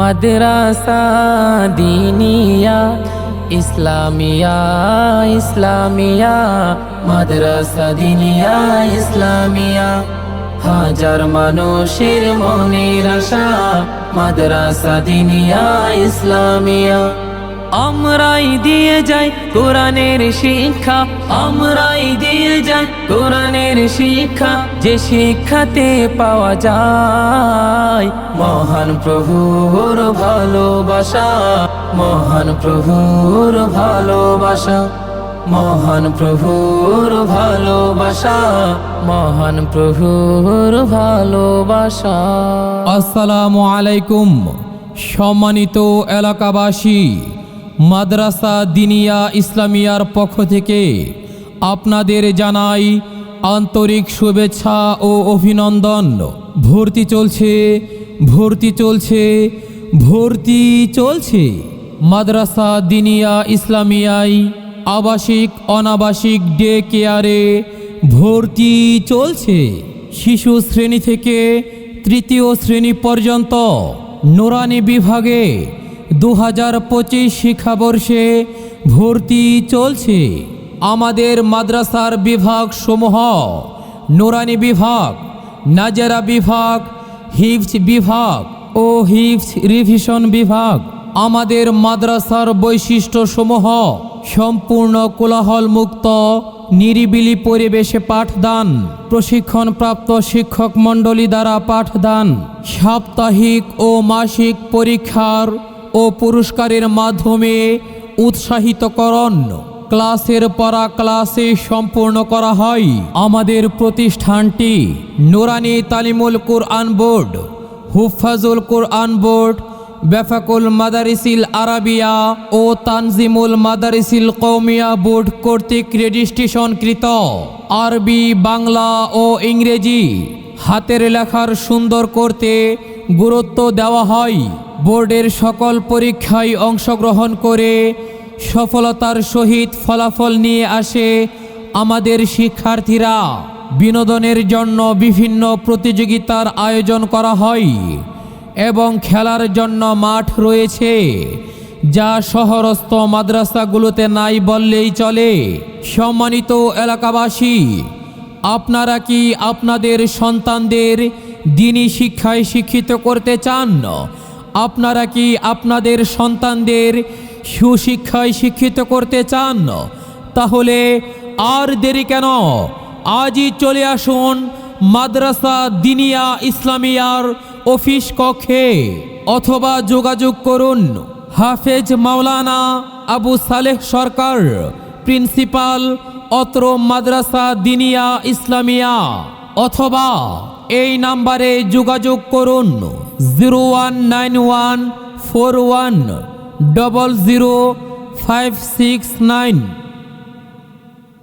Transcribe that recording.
মাদ্রাসা দিনিয়া ইসলামিয়া ইসলামিয়া মাদ্রাসা দিনিয়া ইসলামিয়া। হাজার মানুষের মনের আশা মাদ্রাসা দিনিয়া ইসলামিয়া। আমরাই দিয়ে যাই কোরআনের শিক্ষা। আমরাই দিয়ে যাই কোরআনের শিক্ষা। যে শিক্ষাতে পাওয়া যায়, মহান প্রভুর ভালোবাসা। মহান প্রভুর ভালোবাসা, মহান প্রভুর ভালোবাসা, মহান প্রভুর ভালোবাসা। আসসালামু আলাইকুম, সম্মানিত এলাকাবাসী। মাদ্রাসা দিনিয়া ইসলামিয়ার পক্ষ থেকে আপনাদের জানাই আন্তরিক শুভেচ্ছা ও অভিনন্দন। ভর্তি চলছে ভর্তি চলছে ভর্তি চলছে। মাদ্রাসা দিনিয়া ইসলামিয়ায় আবাসিক, অনাবাসিক ডে কেয়ারে ভর্তি চলছে। শিশু শ্রেণি থেকে তৃতীয় শ্রেণি পর্যন্ত নোরানি বিভাগে দু হাজার পঁচিশ শিক্ষাবর্ষে ভর্তি চলছে আমাদের মাদ্রাসার বিভাগ সমূহ। নোরানি বিভাগ, নাজারা বিভাগ, হিফজ বিভাগ ও হিফজ রিভিশন বিভাগ আমাদের মাদ্রাসার বৈশিষ্ট্যসমূহ সম্পূর্ণ কোলাহল মুক্ত নিরিবিলি পরিবেশে পাঠদান, প্রশিক্ষণপ্রাপ্ত শিক্ষক মণ্ডলী দ্বারা পাঠদান, সাপ্তাহিক ও মাসিক পরীক্ষার ও পুরস্কারের মাধ্যমে উৎসাহিতকরণ ক্লাসের পরা ক্লাসে সম্পূর্ণ করা হয়। আমাদের প্রতিষ্ঠানটি নোরানি তালিমুল কোরআন বোর্ড, হুফাজুল কোরআন বোর্ড, বেফাকুল মাদারিসিল আরাবিয়া ও তানজিমুল মাদারিসিল কৌমিয়া বোর্ড কর্তৃক রেজিস্ট্রেশনকৃত আরবি, বাংলা ও ইংরেজি হাতের লেখার সুন্দর করতে গুরুত্ব দেওয়া হয়। বোর্ডের সকল পরীক্ষায় অংশগ্রহণ করে সফলতার সহিত ফলাফল নিয়ে আসে আমাদের শিক্ষার্থীরা। বিনোদনের জন্য বিভিন্ন প্রতিযোগিতার আয়োজন করা হয় এবং খেলার জন্য মাঠ রয়েছে, যা শহরস্থ মাদ্রাসাগুলোতে নাই বললেই চলে। সম্মানিত এলাকাবাসী, আপনারা কি আপনাদের সন্তানদের দিনী শিক্ষায় শিক্ষিত করতে চান। আপনারা কি আপনাদের সন্তানদের সুশিক্ষায় শিক্ষিত করতে চান? তাহলে আর দেরি কেন? আজই চলে আসুন মাদ্রাসা দিনিয়া ইসলামিয়ার অফিস কক্ষে অথবা যোগাযোগ করুন। হাফেজ মাওলানা আবু সালেহ সরকার, প্রিন্সিপাল অত্র মাদ্রাসা দিনিয়া ইসলামিয়া। অথবা এই নাম্বারে যোগাযোগ করুন zero one nine one four one double zero five six nine.